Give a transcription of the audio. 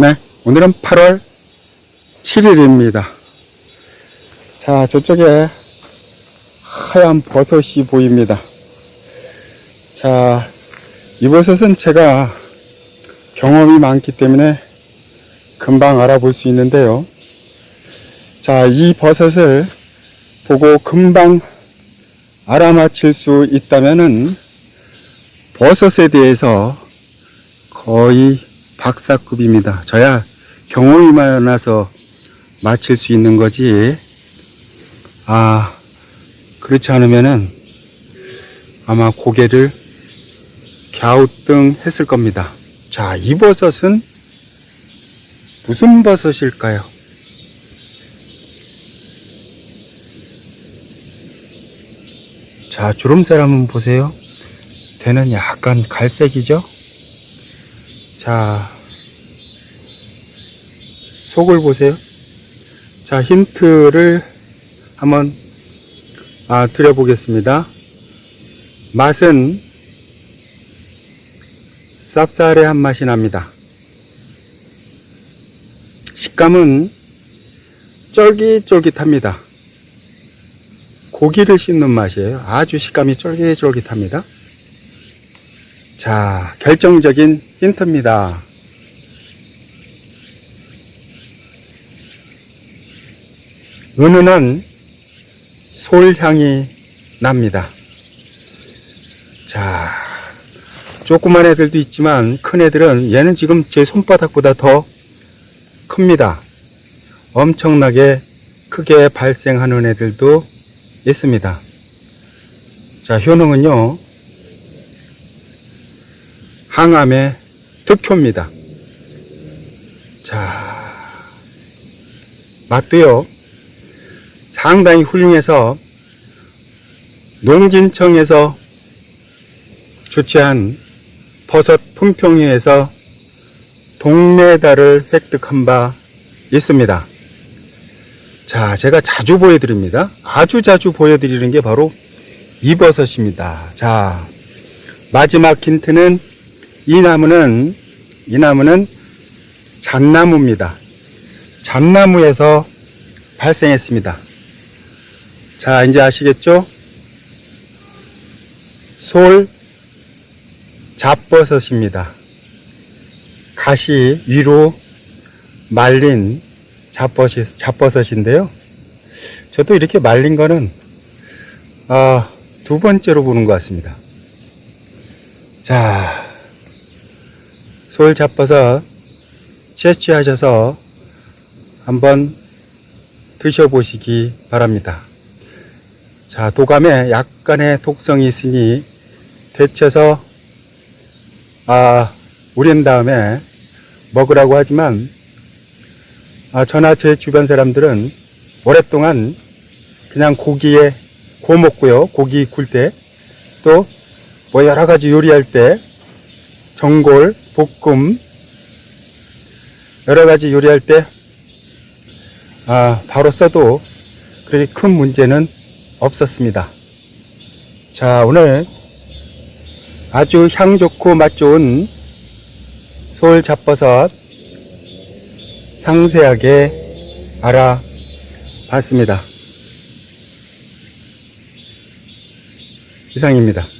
네, 오늘은 8월 7일입니다. 자, 저쪽에 하얀 버섯이 보입니다. 자, 이 버섯은 제가 경험이 많기 때문에 금방 알아볼 수 있는데요. 자, 이 버섯을 보고 금방 알아맞힐 수 있다면은 버섯에 대해서 거의 박사급입니다. 저야 경험이 많아서 맞힐 수 있는 거지. 아, 그렇지 않으면은 아마 고개를 갸우뚱 했을 겁니다. 자, 이 버섯은 무슨 버섯일까요? 자, 주름살 한번 보세요. 대는 약간 갈색이죠? 자, 속을 보세요. 자, 힌트를 한번 아, 드려보겠습니다. 맛은 쌉싸래한 맛이 납니다. 식감은 쫄깃쫄깃합니다. 고기를 씹는 맛이에요. 아주 식감이 쫄깃쫄깃합니다. 자, 결정적인 힌트입니다. 은은한 솔향이 납니다. 자, 조그만 애들도 있지만 큰 애들은 얘는 지금 제 손바닥보다 더 큽니다. 엄청나게 크게 발생하는 애들도 있습니다. 자, 효능은요, 항암의 득효입니다. 자, 맛도요, 상당히 훌륭해서 농진청에서 주최한 버섯 품평회에서 동메달을 획득한 바 있습니다. 자, 제가 자주 보여드립니다. 아주 자주 보여드리는 게 바로 이 버섯입니다. 자, 마지막 힌트는 이 나무는, 이 나무는 잣나무입니다. 잣나무에서 발생했습니다. 자, 이제 아시겠죠? 솔 잡버섯입니다. 가시 위로 말린 잡버섯, 잡버섯인데요. 저도 이렇게 말린 거는 아, 두 번째로 보는 것 같습니다. 자, 솔 잡버섯 채취하셔서 한번 드셔보시기 바랍니다. 자, 도감에 약간의 독성이 있으니 데쳐서 아, 우린 다음에 먹으라고 하지만 아, 저나 제 주변 사람들은 오랫동안 그냥 고기에 구워 먹고요. 고기 굴 때 또 뭐 여러 가지 요리할 때 전골, 볶음 여러 가지 요리할 때 아, 바로 써도 그렇게 큰 문제는 없었습니다. 자, 오늘 아주 향 좋고 맛 좋은 솔 잡버섯 상세하게 알아봤습니다. 이상입니다.